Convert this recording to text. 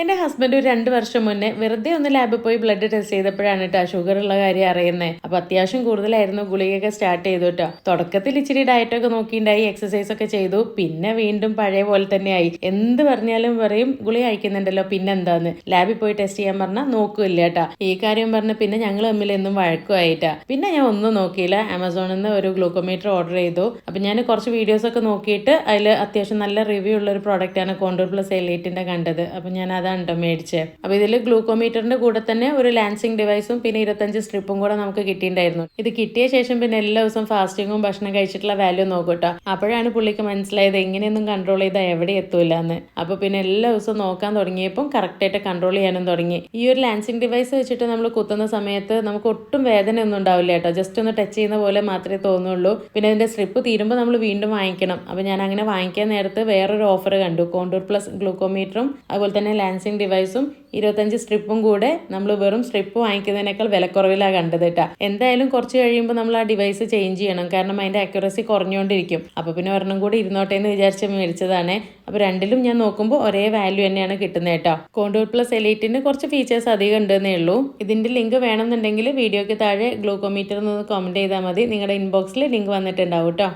എന്റെ ഹസ്ബൻഡ് ഒരു രണ്ട് വർഷം മുന്നേ വെറുതെ ഒന്ന് ലാബിൽ പോയി ബ്ലഡ് ടെസ്റ്റ് ചെയ്തപ്പോഴാണ് കേട്ടോ ഷുഗർ ഉള്ള കാര്യം അറിയുന്നത് അപ്പൊ അത്യാവശ്യം കൂടുതലായിരുന്നു ഗുളികയൊക്കെ സ്റ്റാർട്ട് ചെയ്തു കേട്ടോ തുടക്കത്തിൽ ഇച്ചിരി ഡയറ്റൊക്കെ നോക്കിയിട്ടുണ്ടായി എക്സസൈസ് ഒക്കെ ചെയ്തു. പിന്നെ വീണ്ടും പഴയ പോലെ തന്നെയായി എന്ത് പറഞ്ഞാലും പറയും ഗുളിക അയക്കുന്നുണ്ടല്ലോ പിന്നെന്താന്ന്? ലാബിൽ പോയി ടെസ്റ്റ് ചെയ്യാൻ പറഞ്ഞാൽ നോക്കില്ല കേട്ടാ ഈ കാര്യം പറഞ്ഞ് പിന്നെ ഞങ്ങൾ തമ്മിൽ എന്നും വഴക്കുമായിട്ടാ പിന്നെ ഞാൻ ഒന്നും നോക്കിയില്ല. ആമസോണിൽ നിന്ന് ഒരു ഗ്ലൂക്കോമീറ്റർ ഓർഡർ ചെയ്തു. അപ്പൊ ഞാൻ കുറച്ച് വീഡിയോസ് ഒക്കെ നോക്കിയിട്ട് അതിൽ അത്യാവശ്യം നല്ല റിവ്യൂ ഉള്ള ഒരു പ്രോഡക്റ്റ് ആണ് കോണ്ടൂർ പ്ലസ് എലൈറ്റിന്റെ കണ്ടത്. അപ്പൊ ഞാൻ അതാണ് കേട്ടോ മേടിച്ചത് അപ്പൊ ഇതിൽ ഗ്ലൂക്കോമീറ്ററിന്റെ കൂടെ തന്നെ ഒരു ലാൻസിങ് ഡിവൈസും പിന്നെ ഇരുപത്തഞ്ച് സ്ട്രിപ്പും കൂടെ നമുക്ക് കിട്ടിയിട്ടുണ്ടായിരുന്നു. ഇത് കിട്ടിയ ശേഷം പിന്നെ എല്ലാ ദിവസവും ഫാസ്റ്റിങ്ങും ഭക്ഷണം കഴിച്ചിട്ടുള്ള വാല്യൂ നോക്കൂട്ടോ കേട്ടോ അപ്പോഴാണ് പുള്ളിക്ക് മനസ്സിലായത് എങ്ങനെയൊന്നും കൺട്രോൾ ചെയ്താൽ എവിടെ എത്തൂല എന്ന് അപ്പൊ പിന്നെ എല്ലാ ദിവസവും നോക്കാൻ തുടങ്ങിയപ്പം കറക്റ്റായിട്ട് കൺട്രോൾ ചെയ്യാനും തുടങ്ങി. ഈ ഒരു ലാൻസിങ് ഡിവൈസ് വെച്ചിട്ട് നമ്മൾ കുത്തുന്ന സമയത്ത് നമുക്ക് ഒട്ടും വേദന ഒന്നും ഉണ്ടാവില്ല കേട്ടോ ജസ്റ്റ് ഒന്ന് ടച്ച് ചെയ്യുന്ന പോലെ മാത്രമേ തോന്നുള്ളൂ. പിന്നെ അതിന്റെ സ്ട്രിപ്പ് തീരുമ്പോൾ നമ്മൾ വീണ്ടും വാങ്ങിക്കണം. അപ്പൊ ഞാൻ അങ്ങനെ വാങ്ങിക്കാൻ നേരത്ത് വേറൊരു ഓഫർ കണ്ടു. കോണ്ടൂർ പ്ലസ് ഗ്ലൂക്കോമീറ്ററും അതുപോലെ തന്നെ ലാൻസിങ് ഡിവൈസും ഇരുപത്തഞ്ച് സ്ട്രിപ്പും കൂടെ നമ്മൾ വെറും സ്ട്രിപ്പ് വാങ്ങിക്കുന്നതിനേക്കാൾ വിലക്കുറവിലാണ് കണ്ടത് കേട്ടോ എന്തായാലും കുറച്ച് കഴിയുമ്പോൾ നമ്മൾ ആ ഡിവൈസ് ചേഞ്ച് ചെയ്യണം. കാരണം അതിന്റെ അക്യുറസി കുറഞ്ഞുകൊണ്ടിരിക്കും അപ്പോൾ പിന്നെ ഒരെണ്ണം കൂടി ഇരുന്നോട്ടെ എന്ന് വിചാരിച്ച് മേടിച്ചതാണ്. അപ്പോൾ രണ്ടിലും ഞാൻ നോക്കുമ്പോൾ ഒരേ വാല്യൂ തന്നെയാണ് കിട്ടുന്നത് കേട്ടോ കോണ്ടൂർ പ്ലസ് എലൈറ്റിന് കുറച്ച് ഫീച്ചേഴ്സ് അധികം ഉണ്ടെന്നേ ഉള്ളൂ. ഇതിന്റെ ലിങ്ക് വേണമെന്നുണ്ടെങ്കിൽ വീഡിയോയ്ക്ക് താഴെ ഗ്ലൂക്കോമീറ്റർ എന്ന് കമന്റ് ചെയ്താൽ മതി. നിങ്ങളുടെ ഇൻബോക്സിൽ ലിങ്ക് വന്നിട്ടുണ്ടാവും കേട്ടോ